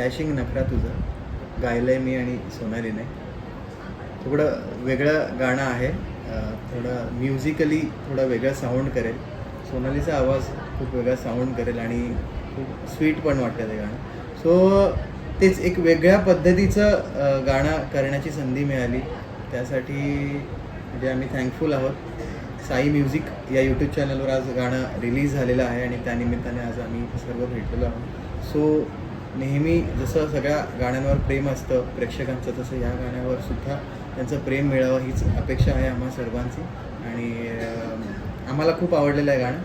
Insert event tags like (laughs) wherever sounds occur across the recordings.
Dashing नखरा तुझं. गायलं आहे मी आणि सोनालीने. थोडं वेगळं गाणं आहे. थोडं म्युझिकली थोडं वेगळं साऊंड करेल. सोनालीचा आवाज खूप वेगळा साऊंड करेल आणि खूप स्वीट पण वाटतं ते गाणं. सो तेच एक वेगळ्या पद्धतीचं गाणं करण्याची संधी मिळाली. त्यासाठी म्हणजे आम्ही थँकफुल आहोत. साई म्युझिक या यूट्यूब चॅनलवर आज गाणं रिलीज झालेलं आहे आणि त्यानिमित्ताने आज आम्ही सर्व भेटलेलो आहोत. सो नेहमी जसं सगळ्या गाण्यांवर प्रेम असतं प्रेक्षकांचं तसं या गाण्यावर सुद्धा त्यांचं प्रेम मिळावं हीच अपेक्षा आहे आम्हा सर्वांची. आणि आम्हाला खूप आवडलेलं आहे गाणं.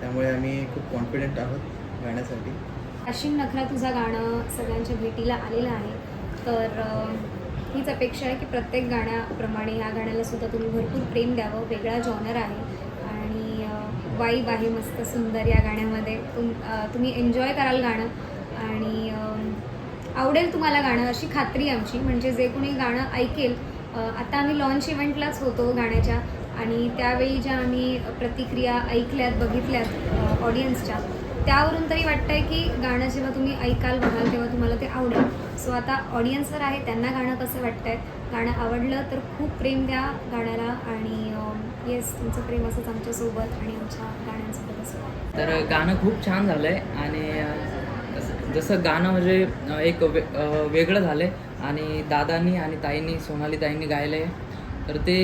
त्यामुळे आम्ही खूप कॉन्फिडंट आहोत गाण्यासाठी. अशिंग नखरा तुझा गाणं सगळ्यांच्या भेटीला आलेलं आहे. तर हीच अपेक्षा आहे की प्रत्येक गाण्याप्रमाणे ह्या गाण्याला सुद्धा तुम्ही भरपूर प्रेम द्यावं. वेगळा जॉनर आहे. आणि वाईब आहे मस्त सुंदर या गाण्यामध्ये. तुम तुम्ही एन्जॉय कराल गाणं. आणि आवडेल तुम्हाला गाणं अशी खात्री आमची. म्हणजे जे कोणी गाणं ऐकेल आता आम्ही लॉन्च इव्हेंटलाच होतो गाण्याच्या आणि त्यावेळी ज्या आम्ही प्रतिक्रिया ऐकल्यात बघितल्यात ऑडियन्सच्या त्यावरून तरी वाटतंय की गाणं जेव्हा तुम्ही ऐकाल बघाल तेव्हा तुम्हाला ते आवडेल. सो आता ऑडियन्स जर आहे त्यांना गाणं कसं वाटतंय? गाणं आवडलं तर खूप प्रेम द्या गाण्याला आणि येस तुमचं प्रेम असंच आमच्यासोबत आणि आमच्या गाण्यांसोबत असं. तर गाणं खूप छान झालं आहे आणि जसं- गाणं म्हणजे एक वे वेगळं झालं आहे आणि दादांनी आणि ताईंनी सोनाली ताईंनी गायलं आहे तर ते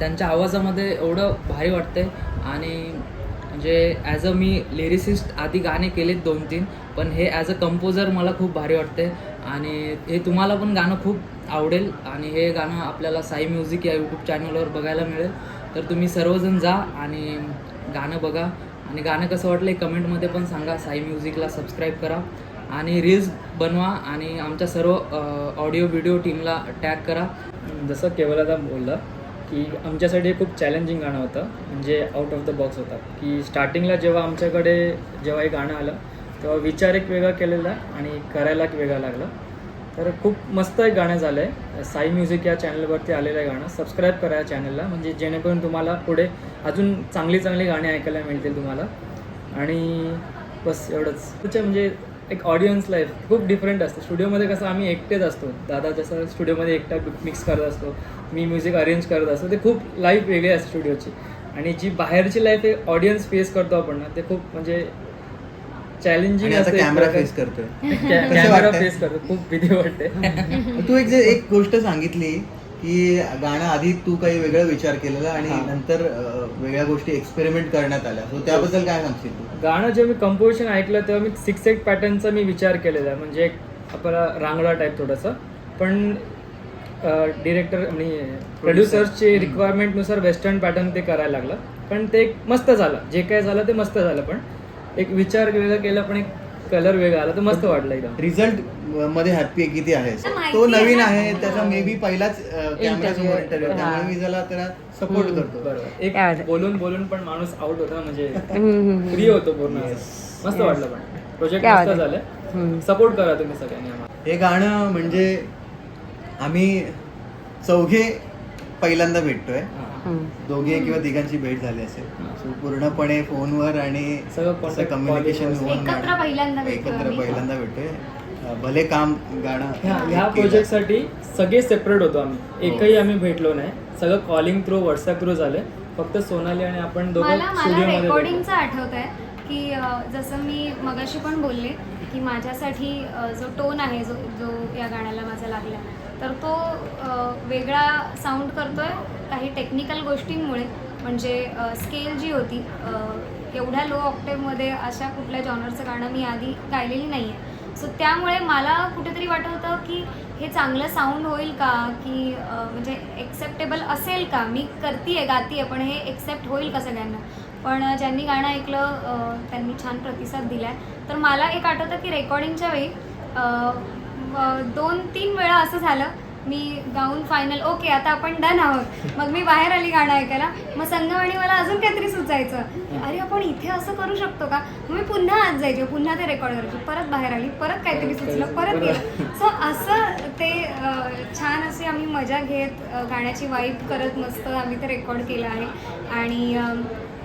त्यांच्या आवाजामध्ये एवढं भारी वाटतंय. आणि म्हणजे ॲज अ मी लिरिसिस्ट आधी गाणे केलेत दोन तीन पण हे ॲज अ कंपोजर मला खूप भारी वाटते आणि हे तुम्हाला पण गाणं खूप आवडेल. आणि हे गाणं आपल्याला साई म्युझिक या यूट्यूब चॅनलवर बघायला मिळेल. तर तुम्ही सर्वजण जा आणि गाणं बघा. आणि गाणं कसं वाटलं हे कमेंटमध्ये पण सांगा. साई म्युझिकला सबस्क्राईब करा. आणि रील्स बनवा आणि आमच्या सर्व ऑडिओ व्हिडिओ टीमला टॅग करा. जसं केवलादा बोललं की आमच्यासाठी खूप चॅलेंजिंग गाणं होतं. म्हणजे आउट ऑफ द बॉक्स होता की स्टार्टिंगला जेव्हा आमच्याकडे जेव्हा हे गाणं आलं तेव्हा विचार एक वेगळा केलेला आणि करायला एक वेगळा लागला. तर खूप मस्त एक गाणं झालं आहे साई म्युझिक या चॅनलवरती आलेलं आहे गाणं. सबस्क्राईब करा या चॅनलला म्हणजे जेणेकरून तुम्हाला पुढे अजून चांगली चांगली गाणी ऐकायला मिळतील तुम्हाला. आणि बस एवढंच. म्हणजे एक ऑडियन्स लाईफ खूप डिफरंट असते. स्टुडिओमध्ये कसं आम्ही एकटेच असतो. दादा जसं स्टुडिओमध्ये एकटा मिक्स करत असतो. मी म्युझिक अरेंज करत असतो. ते खूप लाईफ वेगळी असते स्टुडिओची आणि जी बाहेरची लाईफ आहे ऑडियन्स फेस करतो आपण ना ते खूप म्हणजे चॅलेंजिंग कॅमेरा फेस करतोय. कॅमेरा? फेस करतो खूप भीती वाटते. (laughs) तू एक जे एक गोष्ट सांगितली की गाणं आधी तू काही वेगळा विचार केलेला आणि. नंतर वेगळ्या गोष्टी एक्सपेरिमेंट करण्यात आल्या. सो त्याबद्दल काय सांगशील तू? गाणं जेव्हा मी कंपोजिशन ऐकलं तेव्हा मी सिक्स एट पॅटर्नचा मी विचार केलेला. आहे म्हणजे एक आपला रांगडा टाईप थोडंसं. पण डिरेक्टर आणि प्रोड्युसर्सची. रिक्वायरमेंटनुसार वेस्टर्न पॅटर्न ते करायला लागलं. पण ते एक मस्त झालं. जे काय झालं ते मस्त झालं. पण एक विचार वेगळा केला पण एक कलर वेगळा आला. तर मस्त वाटलं एकदम. रिझल्ट मध्ये हॅपी किती माहिती तो नवीन आहे. आहे त्याचा मे बी पहिलाच कॅमेरा समोर Interview. इंटरव्ह्यू हा. त्यामुळे मी त्याला त्याला सपोर्ट करतो एक? बोलून बोलून पण माणूस आउट होता म्हणजे. (laughs) फ्री होतो पूर्ण. मस्त. वाटलं पण प्रोजेक्ट मस्त? झालं. सपोर्ट करा तुम्ही सगळ्यांनी हे गाणं म्हणजे आम्ही चौघे पहिल्यांदा भेटतोय हा. दोघे किंवा तिघांची भेट झाली असेल. सो पूर्णपणे फोनवर आणि सगळं कम्युनिकेशन. एकत्र पहिल्यांदा भेटतोय भले काम गाणं ह्या केलं. प्रोजेक्टसाठी सगळे सेपरेट होतो आम्ही. हो. एकही आम्ही भेटलो नाही. सगळं कॉलिंग थ्रू व्हॉट्सअप थ्रू झाले फक्त सोनाली आणि आपण दोघं स्टुडिओमध्ये रेकॉर्डिंगचं आठवत आहे की जसं मी मगाशी पण बोलले की माझ्यासाठी जो टोन आहे जो जो या गाण्याला माझा लागला तर तो वेगळा साऊंड करतोय काही टेक्निकल गोष्टींमुळे. म्हणजे स्केल जी होती एवढ्या लो ऑक्टेवमध्ये अशा कुठल्या जॉनरचं गाणं मी आधी गायलेली नाही आहे सो त्यामुळे मला कुठेतरी वाटत होतं की हे चांगलं साऊंड होईल का? की म्हणजे एक्सेप्टेबल असेल का? मी करतीये गातीये पण हे एक्सेप्ट होईल का सगळ्यांना? पण ज्यांनी गाणं ऐकलं त्यांनी छान प्रतिसाद दिला आहे तर मला एक आठवतं की रेकॉर्डिंगच्या वेळी दोन तीन वेळा असं झालं मी गाऊन फायनल ओके आता आपण डन आहोत. मग मी बाहेर आली गाणं ऐकायला. मग संगवाणी मला अजून काहीतरी सुचायचं. अरे आपण इथे असं करू शकतो का? मग मी पुन्हा आत जायचे पुन्हा ते रेकॉर्ड करायचे. परत बाहेर आली परत काहीतरी सुचलं परत गेलं. सो असं ते छान अशी आम्ही मजा घेत गाण्याची वाईब करत मस्त आम्ही ते रेकॉर्ड केलं आहे. आणि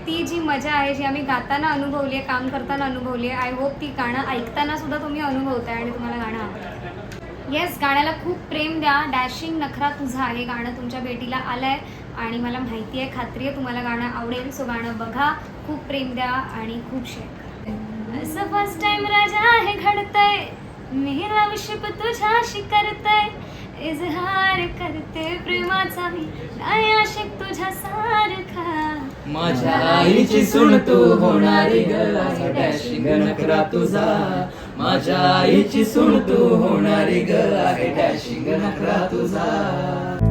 ती जी मजा आहे जी आम्ही गाताना अनुभवली आहे काम करताना अनुभवली आहे आय होप ती गाणं ऐकताना सुद्धा तुम्ही अनुभवताय आणि तुम्हाला गाणं येस गाण्याला खूप प्रेम द्या. डॅशिंग नखरा तुझा हे गाणं तुमच्या भेटीला आलं आहे आणि मला माहिती आहे खात्री आहे तुम्हाला गाणं आवडेल. सो गाणं बघा. खूप प्रेम द्या आणि खूप शेअर असं फर्स्ट टाइम राजा हे घडतंय. मी लवशिप तुझ्याशी करतय. इजहार करते प्रेमाचा मी. नाही आशिक तुझ्या सारखा. माझ्या आईची सुन तू होणारी ग आहे डॅशिंग तुझा. माझ्या आईची सुन तू होणारी ग आहे डॅशिंग तुझा.